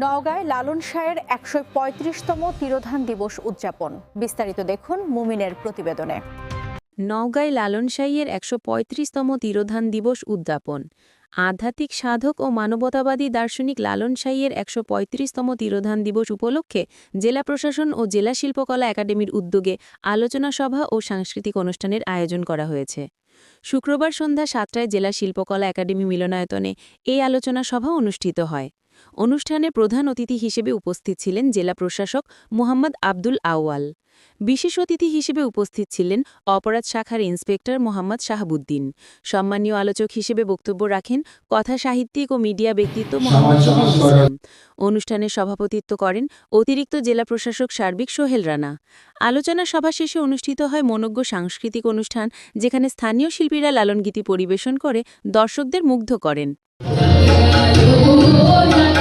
নওগাঁয় লালন শাহের একশো পঁয়ত্রিশতম তিরোধান দিবস উদযাপন। বিস্তারিত দেখুন মুমিনের প্রতিবেদনে। নওগাঁয় লালন শাহীর একশো পঁয়ত্রিশতম তিরোধান দিবস উদযাপন। আধ্যাত্মিক সাধক ও মানবতাবাদী দার্শনিক লালন শাহীর একশো পঁয়ত্রিশতম তিরোধান দিবস উপলক্ষে জেলা প্রশাসন ও জেলা শিল্পকলা একাডেমির উদ্যোগে আলোচনা সভা ও সাংস্কৃতিক অনুষ্ঠানের আয়োজন করা হয়েছে। শুক্রবার সন্ধ্যা সাতটায় জেলা শিল্পকলা একাডেমি মিলনায়তনে এই আলোচনা সভা অনুষ্ঠিত হয়। অনুষ্ঠানে প্রধান অতিথি হিসেবে উপস্থিত ছিলেন জেলা প্রশাসক মোহাম্মদ আব্দুল আউয়াল। বিশেষ অতিথি হিসেবে উপস্থিত ছিলেন অপরাধ শাখার ইন্সপেক্টর মোহাম্মদ শাহাবুদ্দিন। সম্মানীয় আলোচক হিসেবে বক্তব্য রাখেন কথা সাহিত্যিক ও মিডিয়া ব্যক্তিত্ব মোহাম্মদ ইসলাম অনুষ্ঠানে সভাপতিত্ব করেন অতিরিক্ত জেলা প্রশাসক সার্বিক সোহেল রানা। আলোচনা সভা শেষে অনুষ্ঠিত হয় মনজ্ঞ সাংস্কৃতিক অনুষ্ঠান যেখানে স্থানীয় শিল্পীরা লালনগীতি পরিবেশন করে দর্শকদের মুগ্ধ করেন। Oh,